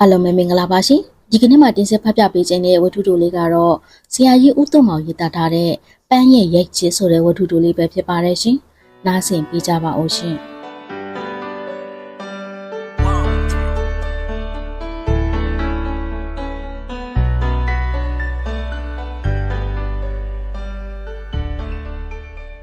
အားလုံးပဲမင်္ဂလာပါရှင်ဒီကနေ့မှတင်ဆက်ဖတ်ပြပေးခြင်းတဲ့ဝတ္ထုတိုလေးကတော့ဆရာကြီးဦးသွမောင်ရေးသားထားတဲ့ပန်းရဲ့ရိုက်ချစ်ဆိုတဲ့ဝတ္ထုတိုလေးပဲဖြစ်ပါတယ်ရှင်နားဆင်ပေးကြပါဦးရှင်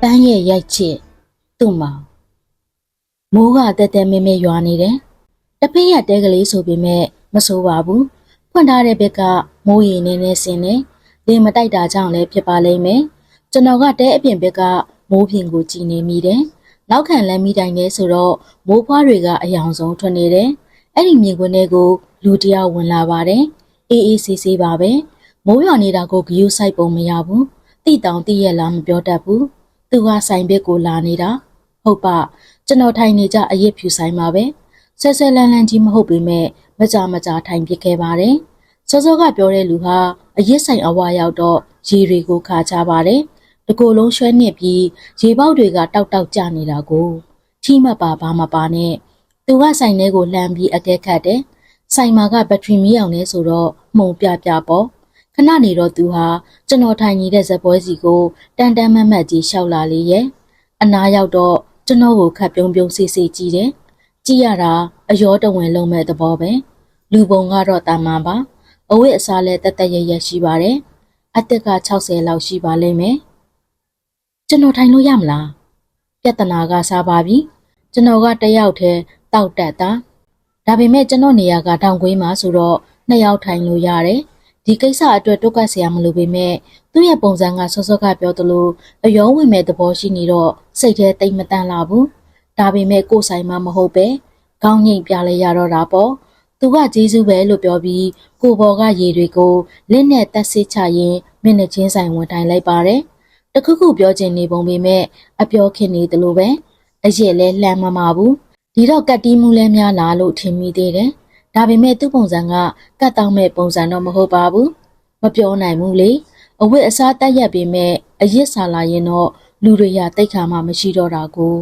ပန်းရဲ့ရိုက်ချစ်သူ့မောင်မိုးကတက်တက်မဲမဲရွာနေတယ်တပင်းရတဲကလေးဆိုပေမဲ့ မဆိုးပါဘူးဖွင့်ထားတဲ့ဘက်ကမိုးရီနေနေစင်နေလေမတိုက်တာကြောင့်လည်းဖြစ်ပါလိမ့်မယ်ကျွန်တော်ကတဲအပြင်ဘက်ကမိုးပြင်ကိုကြည်နေမိတယ်နောက်ခံလမ်းမိတိုင်နေဆိုတော့မိုးဖွားတွေကအယောင်ဆုံးထွက်နေတယ်အဲ့ဒီမြင်ကွင်းတွေကိုလူတယောက်ဝင်လာပါတယ်အေးအေးဆေးဆေးပါပဲမိုးရွာနေတာကိုဂယုစိုက်ပုံမရဘူးတိတောင်တိရက်လားမပြောတတ်ဘူးသူကဆိုင်ဘက်ကိုလာနေတာဟုတ်ပါကျွန်တော်ထိုင်နေကြအရစ်ဖြူဆိုင်မှာပဲဆဲဆဲလန်းလန်းကြီးမဟုတ်ပေမဲ့ မကြမကြထိုင်ပစ်ခဲ့ပါတယ်စောစောကပြောတဲ့လူဟာအရစ်ဆိုင်အဝါရောက်တော့ရေတွေကိုခါချပါတယ်တကိုယ်လုံးရွှဲနစ်ပြီးရေပေါက်တွေကတောက်တောက်ကျနေတာကိုထီးမပါဘာမပါနဲ့သူကဆိုင်ထဲကိုလှမ်းပြီးအကဲခတ်တယ်ဆိုင်မှာကဘက်ထရီမီးအောင်နေဆိုတော့မှုံပြပြပေါ့ခဏနေတော့သူဟာကျွန်တော်ထိုင်နေတဲ့ဇပွဲစီကိုတန်တန်မတ်မတ်ကြီးရှောက်လာလေရဲ့အနာရောက်တော့ကျွန်တော်ကိုခတ်ပြုံးပြုံးဆေးဆေးကြည့်တယ် ကြည့်ရတာအယောတဝင်လုံးမဲ့သဘောပဲလူပုံကတော့တာမန်ပါအဝတ်အစားလည်းတက်တက်ရရရှိပါတယ်အသက်က60လောက်ရှိပါလိမ့်မယ်ကျွန်တော်ထိုင်လို့ရမလားပြဿနာကစားပါပြီကျွန်တော်ကတယောက်တည်းတောက်တက်တာဒါပေမဲ့ကျွန်တော်နေရာကတောင်ကွေးမှာဆိုတော့နှစ်ယောက်ထိုင်လို့ရတယ်ဒီကိစ္စအတွက်တုတ်ကတ်ဆရာမလို့ပေမဲ့သူ့ရဲ့ပုံစံကစောစောကပြောသလိုအယောဝင်မဲ့သဘောရှိနေတော့စိတ်ထဲတိတ်မတန့်လာဘူးဒါပေမဲ့ကိုယ်ဆိုင်မှမဟုတ်ပဲ ခေါင်းငိတ်ပြလဲရတော့တာပေါ့သူကဂျေဇူးပဲလို့ပြောပြီးကိုဘော်ကရေတွေကိုလက်နဲ့တက်ဆစ်ချရင်မျက်နှာချင်းဆိုင်ဝင်တိုင်လိုက်ပါတယ်တခုခုပြောချင်နေပုံပေမဲ့အပြောခင်နေတယ်လို့ပဲအရက်လဲလှမ်းမမဘူးဒီတော့ကတ်တီးမှုလဲများလားလို့ထင်မိသေးတယ်ဒါပေမဲ့သူ့ပုံစံကကတ်တောင်းမဲ့ပုံစံတော့မဟုတ်ပါဘူးမပြောနိုင်ဘူးလေအဝတ်အစားတက်ရက်ပေမဲ့အရစ်ဆာလာရင်တော့လူတွေရတိတ်ခါမှမရှိတော့တာကို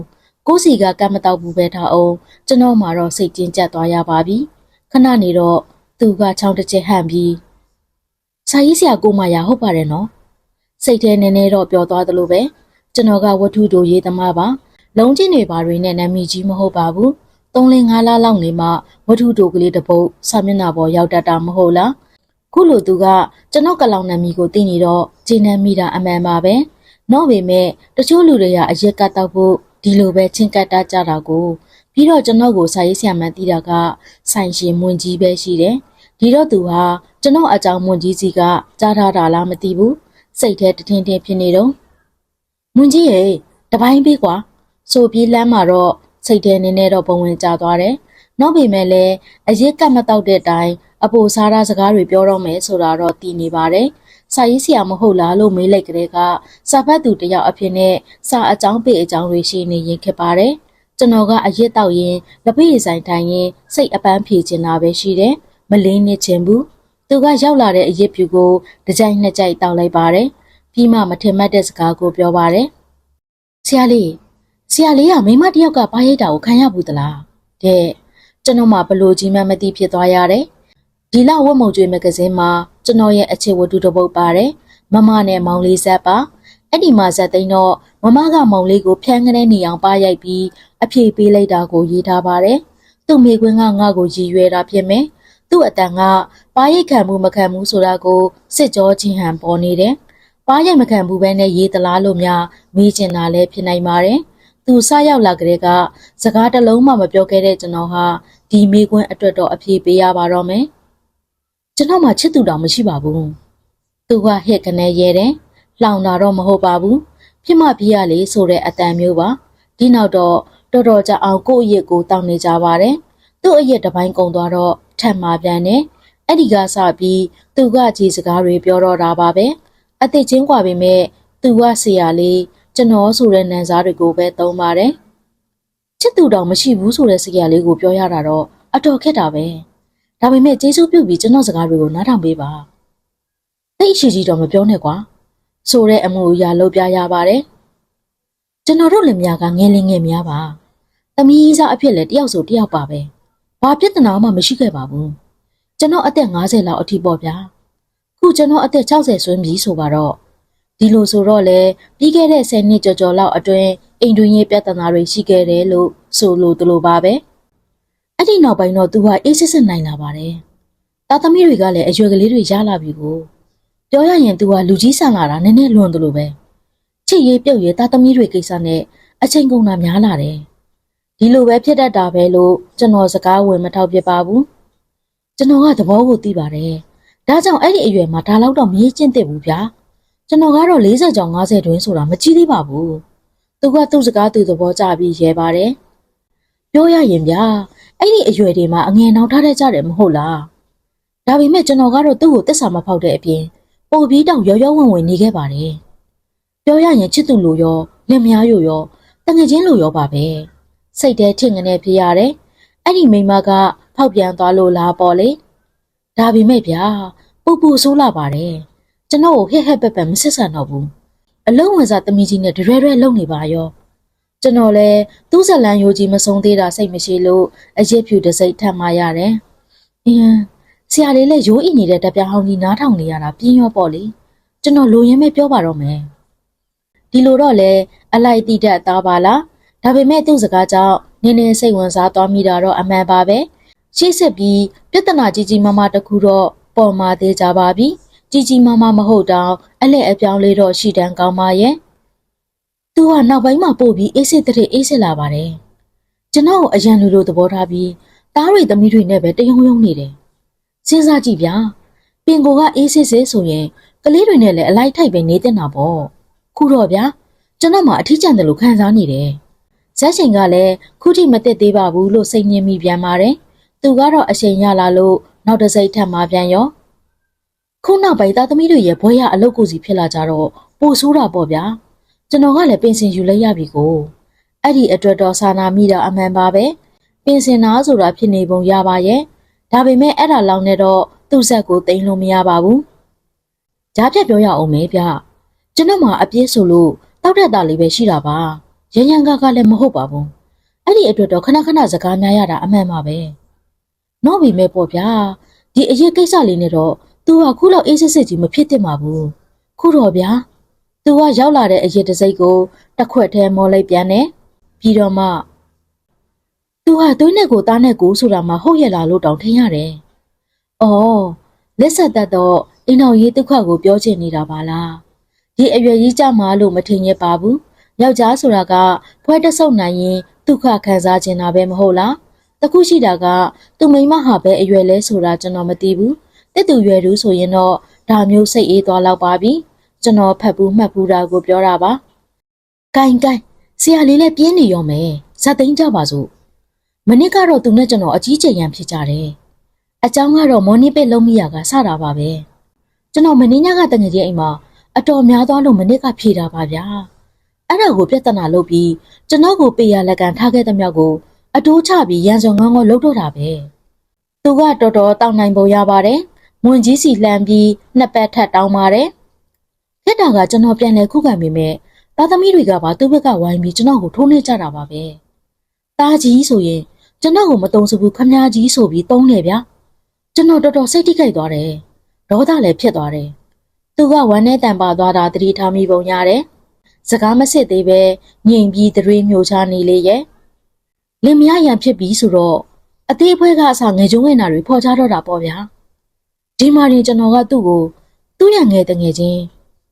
ကိုစီကကတ်မတော့ဘူးပဲထားအောင်ကျွန်တော်မှတော့စိတ်ကျဉ်ကျပ်သွားရပါပြီခဏနေတော့သူကချောင်းတစ်ချက်ဟန့်ပြီးစာရေးဆရာကိုမရဟုတ်ပါတယ်နော်စိတ်ထဲနည်းနည်းတော့ပျော်သွားသလိုပဲကျွန်တော်ကဝတ္ထုတို့ရေးသမားပါလုံးချင်းတွေပါတွေနဲ့နာမည်ကြီးမဟုတ်ပါဘူး၃လ၅လလောက်နေမှဝတ္ထုတို့ကလေးတစ်ပုတ်စာမျက်နှာပေါ်ရောက်တတ်တာမဟုတ်လားခုလိုသူကကျွန်တော်ကလောင်နာမည်ကိုသိနေတော့ဂျင်းနှမ်းမိတာအမှန်ပါပဲတော့ပေမဲ့တချို့လူတွေကအရက်ကတ်တော့ဖို့ ဒီလိုပဲချင်းကတ်တာကြတာကိုပြီးတော့ကျွန်တော်ကိုစာရေးဆရာမှန်သိတာကဆိုင်ရှင်မွန်ကြီးပဲရှိတယ်ဒီတော့သူဟာကျွန်တော်အကြောင်းမွန်ကြီးစီကကြားထားတာလားမသိဘူးစိတ်ထဲတထင်းထင်းဖြစ်နေတော့မွန်ကြီးရဲ့တပိုင်းပေးကွာဆိုပြီးလမ်းမှာတော့စိတ်ထဲနည်းနည်းတော့ပုံဝင်ကျသွားတယ်နောက်ပေမဲ့လည်းအရက်ကတ်မတော့တဲ့အတိုင်းအပိုစားရစကားတွေပြောတော့မယ်ဆိုတာတော့တည်နေပါတယ် စာရေးဆရာမဟုတ်လားလို့မေးလိုက်ကလေးကစာဖတ်သူတယောက်အဖြစ်နဲ့စာအကြောင်းပေအကြောင်းတွေရှိနေရင်ဖြစ်ပါတယ်ကျွန်တော်ကအရက်တောက်ရင်လက်ဖေးဆိုင်ထိုင်ရင်စိတ်အပန်းဖြေချင်တာပဲရှိတယ်မလင်းနေချင်ဘူးသူကရောက်လာတဲ့အရက်ဖြူကိုတကြိုင်နှစ်ကြိုက်တောက်လိုက်ပါတယ်ပြီးမှမထင်မှတ်တဲ့စကားကိုပြောပါတယ်ဆရာလေးဆရာလေးကမိမတယောက်ကပါရိတ်တာကိုခံရဘူးသလားတဲ့ကျွန်တော်မှဘလို့ကြီးမှမသိဖြစ်သွားရတယ် ဒီလဝတ်မုံကျွေးမဂဇင်းမှာကျွန်တော်ရဲ့အခြေဝတ္ထုတစ်ပုဒ်ပါတယ်မမနဲ့မောင်လေးဇက်ပါအဲ့ဒီမှာဇက်သိန်းတော့မမကမောင်လေးကိုဖျန်းကနေနေအောင်ပါရိုက်ပြီးအဖြေပေးလိုက်တာကိုရေးထားပါတယ်သူ့မိကွင်းကငါ့ကိုရည်ရွယ်တာဖြစ်မယ်သူ့အတန်ကပါရိတ်ခံမှုမခံမှုဆိုတာကိုစစ်ကြောချင်းဟန်ပေါ်နေတယ်ပါရိုက်မခံဘူးပဲနဲ့ရေးသလားလို့များမေးချင်တာလည်းဖြစ်နိုင်ပါတယ်သူစရောက်လာကြတဲ့ကစကားတစ်လုံးမှမပြောခဲ့တဲ့ကျွန်တော်ဟာဒီမိကွင်းအတွက်တော့အဖြေပေးရပါတော့မယ် ကျွန်တော်မှချစ်သူတောင်မရှိပါဘူးသူကဟစ်ကနေရဲတယ်လောင်တာတော့မဟုတ်ပါဘူးဖြစ်မှပြရလေဆိုတဲ့အတန်မျိုးပါဒီနောက်တော့တော်တော်ကြာအောင်ကိုယ့်အရက်ကိုတောင်းနေကြပါတယ်သူ့အရက်တစ်ပိုင်းကုန်သွားတော့ထပ်မှာပြန်တယ်အဲ့ဒီကစပြီးသူကကြည်စကားတွေပြောတော့တာပါပဲအသက်ချင်းกว่าပေမဲ့သူကဆရာလေးကျွန်တော်ဆိုတဲ့နန်းစားတွေကိုပဲသုံးပါတယ်ချစ်သူတောင်မရှိဘူးဆိုတဲ့ဆရာလေးကိုပြောရတာတော့အတော်ခက်တာပဲ ဒါပေမဲ့ကျေးဇူးပြုပြီးကျွန်တော်စကားတွေကိုနားထောင်ပေးပါသိရှိကြီးတော့မပြောနဲ့ကွာဆိုတဲ့အမှုအရာလုပ်ပြရပါတယ်ကျွန်တော်တို့လည်းများကငယ်လေးငယ်များပါသမီးစားအဖြစ်လည်းတယောက်ဆိုတယောက်ပါပဲဘာပြဿနာမှမရှိခဲ့ပါဘူးကျွန်တော်အသက်50လောက်အထိပေါ့ဗျာခုကျွန်တော်အသက်60ဆွန်းပြီဆိုပါတော့ဒီလိုဆိုတော့လေပြီးခဲ့တဲ့10နှစ်ကျော်ကျော်လောက်အတွင်းအိမ်တွင်းရေးပြဿနာတွေရှိခဲ့တယ်လို့ဆိုလို့တလို့ပါပဲ အဲ့ဒီနောက်ပိုင်းတော့သူကအေးစစ်စစ်နိုင်လာပါတယ်တာသမီတွေကလည်းအရွယ်ကလေးတွေရလာပြီကိုပြောရရင်သူကလူကြီးဆန်လာတာနည်းနည်းလွန်တယ်လို့ပဲချစ်ရေးပြုတ်ရေးတာသမီတွေကိစ္စနဲ့အချိန်ကုန်တာများလာတယ်ဒီလိုပဲဖြစ်တတ်တာပဲလို့ကျွန်တော်စကားဝင်မထောက်ပြပါဘူးကျွန်တော်ကသဘောကိုသိပါတယ်။ဒါကြောင့်အဲ့ဒီအရွယ်မှာဒါလောက်တော့မရေးကျင့်သင့်ဘူးဗျာ။ကျွန်တော်ကတော့40ကျော်50တွင်းဆိုတာမကြည့်သေးပါဘူး။သူကသူ့စကားသူသဘောကျပြီးရဲပါတယ်။ပြောရရင်ဗျာ အဲ့ဒီအရွယ်တွေမှာအငယ်နောက်ထားတဲ့ကြတယ်မဟုတ်လား။ဒါပေမဲ့ကျွန်တော်ကတော့သူ့ကိုတစ္ဆာမဖောက်တဲ့အပြင်ပိုပြီးတောင်ရောရောဝင်ဝင်နေခဲ့ပါတယ်။ပြောရရင်ချစ်သူလိုရောလက်မယားရိုရောတငယ်ချင်းလိုရောပါပဲ။စိတ်ထဲထင်ငနဲ့ဖြစ်ရတယ်။အဲ့ဒီမိန်းမကဖောက်ပြန်သွားလို့လားပေါ့လေဒါပေမဲ့ဗျာပူပူဆိုးလာပါတယ်ကျွန်တော်ကိုဟက်ဟက်ပက်ပက်မစစ်ဆန်တော့ဘူးအလုံးဝင်စားတမီကြီးနဲ့ဒရဲရဲလုံနေပါရော ကျွန်တော်လည်းသူ့ဇလန်ယိုကြီးမဆုံးသေးတာစိတ်မရှိလို့အရက်ဖြူတစ်စိတ်ထပ်မှရတယ်အင်းဆရာလေးလည်းရိုးအိနေတဲ့တပြားဟောင်းကြီးနားထောင်နေရတာပြင်းရောပေါ့လေကျွန်တော်လိုရင်းပဲပြောပါတော့မယ်ဒီလိုတော့လေအလိုက်တိတက်သားပါလားဒါပေမဲ့သူ့စကားကြောင့်နင်းနေစိတ်ဝင်စားသွားမိတာတော့အမှန်ပါပဲရှေ့ဆက်ပြီးပြဿနာကြီးကြီးမားမားတစ်ခုတော့ပေါ်มาသေးကြပါပြီကြီးကြီးမားမားမဟုတ်တော့အလဲ့အပြောင်းလေးတော့ရှိတန်းကောင်းပါရဲ့ သူကနောက်ပိုင်းမှာပို့ပြီးအေးစစ်တဲ့အေးစစ်လာပါတယ်ကျွန်တော်ကိုအရန်လူလိုသဘောထားပြီးသားတွေသမီးတွေနဲ့ပဲတယုံယုံနေတယ်စဉ်းစားကြည့်ဗျာပင်ကိုကအေးစစ်စစ်ဆိုရင်ကလေးတွေနဲ့လည်းအလိုက်ထိုက်ပဲနေတင်တာပေါ့ခုတော့ဗျာကျွန်တော်မှအထီးကျန်တယ်လို့ခံစားနေတယ်ဇက်ချိန်ကလည်းခုထိမတက်သေးပါဘူးလို့စိတ်ညစ်မိပြန်ပါတယ်သူကတော့အချိန်ရလာလို့နောက်တစ်စိတ်ထပ်မှပြန်ရောခုနောက်ပိုင်းသားသမီးတွေရဲ့ဘွဲရအလုပ်ကိုစီဖြစ်လာကြတော့ပိုဆိုးတာပေါ့ဗျာ ကျွန်တော်ကလည်းပင်စင်ယူလိုက်ရပြီကိုအဲ့ဒီအတွက်တော့စာနာမိတာအမှန်ပါပဲပင်စင်နာဆိုတာဖြစ်နေပုံရပါရဲ့ဒါပေမဲ့အဲ့ဒါလောက်နဲ့တော့သူ့ဆက်ကိုတိန်လို့မရပါဘူးဂျားပြတ်ပြောရအောင်မေးဗျကျွန်တော်မှအပြည့်ဆိုလို့တောက်တက်တာလေးပဲရှိတာပါရရန်ကကလည်းမဟုတ်ပါဘူးအဲ့ဒီအတွက်တော့ခဏခဏစကားများရတာအမှန်ပါပဲနော်ပြီမဲ့ပေါ့ဗျာဒီအရေးကိစ္စလေးနဲ့တော့ तू ကခုလောက်အေးစစ်စစ်ကြီးမဖြစ်သင့်ပါဘူးခုတော့ဗျာ तू ကရောက်လာတဲ့အရေးတစိမ့်ကိုတစ်ခွက်ထဲမော်လိုက်ပြန်တယ်ပြီးတော့မှ तू ဟာသွေးနဲ့ကိုသားနဲ့ကိုဆိုတာမှဟုတ်ရဲ့လားလို့တောင်ထင်ရတယ်အော်လက်ဆက်သက်တော့အိမ်တော်ရေးဒုက္ခကိုပြောချင်နေတာပါလားဒီအရွယ်ကြီးကြမှာလို့မထင်ရပါဘူးယောက်ျားဆိုတာကဖွဲတဆုပ်နိုင်ရင်ဒုက္ခခံစားချင်တာပဲမဟုတ်လားတခုရှိတာကသူမိမဟာပဲအရွယ်လဲဆိုတာကျွန်တော်မသိဘူးတစ်သူရွယ်သူဆိုရင်တော့ဒါမျိုးစိတ်အေးသွားလောက်ပါပြီ ကျွန်တော်ဖတ်ဘူးမှတ်ဘူးတာကိုပြောတာပါဂိုင်ဂိုင်ဆရာလေးလည်းပြင်းနေရောမယ်ဇက်သိန်းကြပါစို့မနစ်ကတော့သူနဲ့ကျွန်တော်အကြီးကျယ်ရန်ဖြစ်ကြတယ်အเจ้าကတော့မော်နီပစ်လုံးမိရကစတာပါပဲကျွန်တော်မင်းညကတငယ်ချင်းအိမ်မှာအတော်များသွားလို့မနစ်ကဖြေတာပါဗျာအဲ့ဒါကိုပြဿနာလုပ်ပြီးကျွန်တော်ကိုပေးရလက်ကန်ထားခဲ့တဲ့မြောက်ကိုအတိုးချပြီးရန်စုံငန်းငေါလှုပ်တော့တာပဲသူကတော်တော်တောင်းနိုင်ပုံရပါတယ်မွန်ကြီးစီလှမ်းပြီးနှစ်ပတ်ထပ်တောင်းပါတယ် ခက်တာကကျွန်တော်ပြန်လဲခုခံမိမဲ့သားသမီးတွေကပါသူ့ဘက်ကဝိုင်းပြီးကျွန်တော်ကိုထိုးနှိမ့်ကြတာပါပဲတားကြီးဆိုရင်ကျွန်တော်ကိုမတုံးစဘူးခမည်းကြီးဆိုပြီးတုံးတယ်ဗျာကျွန်တော်တော်တော်စိတ်ထိခိုက်သွားတယ်ဒေါသလည်းဖြစ်သွားတယ်သူကဝမ်းနဲ့တန်ပါသွားတာတတိထားမိပုံရတယ်စကားမစစ်သေးပဲငြိမ်ပြီးတရွေးမျိုးချနေလေရဲ့လင်မယားရန်ဖြစ်ပြီးဆိုတော့အသေးအဖွဲကအစားငယ်ကျုံးဝင်တာတွေဖော်ချတော့တာပေါ့ဗျာဒီမှာရင်ကျွန်တော်ကသူ့ကိုသူ့ရငယ်တငယ်ချင်း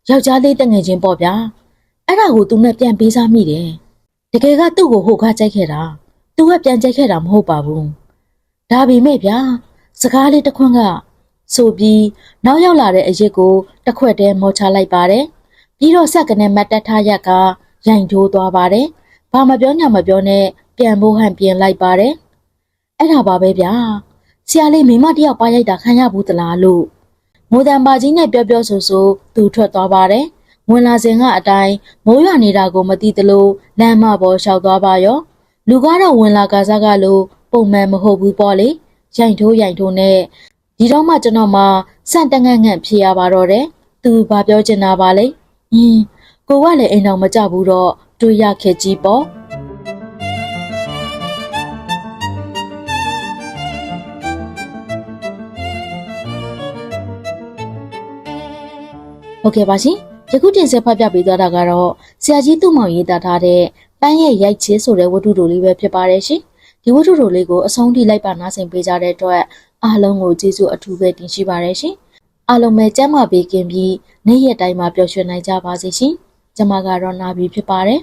ယောက်ျားလေးတငယ်ချင်းပေါ့ဗျာအဲ့ဒါကိုသူနဲ့ပြန်ပေးစားမိတယ်တကယ်ကသူ့ကိုဟိုခါကြိုက်ခဲ့တာသူကပြန်ကြိုက်ခဲ့တာမဟုတ်ပါဘူးဒါပေမဲ့ဗျာစကားလေးတစ်ခွန်းကဆိုပြီးနောက်ရောက်လာတဲ့အရက်ကိုတစ်ခွက်တည်းမော်ချလိုက်ပါတယ်ပြီးတော့ဆက်ကနေမတ်တက်ထားရက်ကရိုင်ထိုးသွားပါတယ်ဘာမပြောညာမပြောနဲ့ပြန်ဖို့ဟန်ပြင်လိုက်ပါတယ်အဲ့ဒါပါပဲဗျာဆရာလေးမိမတယောက်ပါရိုက်တာခံရဘူးတလားလို့ မိုးတံပါကြီးနဲ့ပြောပြောဆိုဆိုသူထွက်သွားပါတယ်ဝင်လာစဉ်ကအတိုင်းမိုးရွာနေတာကိုမသိသလိုလမ်းမပေါ်လျှောက်သွားပါရောလူကတော့ဝင်လာကစားကလို့ပုံမှန်မဟုတ်ဘူးပေါ့လေရိုင်ထိုးရိုင်ထိုးနဲ့ဒီတော့မှကျွန်တော်မှစန့်တငန့်ငန့်ဖြစ်ရပါတော့တယ်သူဘာပြောချင်တာပါလဲဟင်းကိုကလည်းအိမ်တော်မကြဘူးတော့တွေ့ရခဲ့ကြီးပေါ့ ဟုတ်ကဲ့ပါရှင်ယခုတင်ဆက်ဖတ်ပြပေးသွားတာကတော့ဆရာကြီးသူ့မောင်ရေးသားထားတဲ့ပန်းရဲ့ရိုက်ချစ်ဆိုတဲ့ဝတ္ထုတိုလေးပဲဖြစ်ပါတယ်ရှင်ဒီဝတ္ထုတိုလေးကိုအဆုံးထိလိုက်ပါနားဆင်ပေးကြတဲ့အတွက်အားလုံးကိုကျေးဇူးအထူးပဲတင်ရှိပါတယ်ရှင်အားလုံးပဲကျမ်းမာပေးခင်ပြီးနေ့ရက်တိုင်းမှာပျော်ရွှင်နိုင်ကြပါစေရှင်ကျမကတော့နာပြီဖြစ်ပါတယ်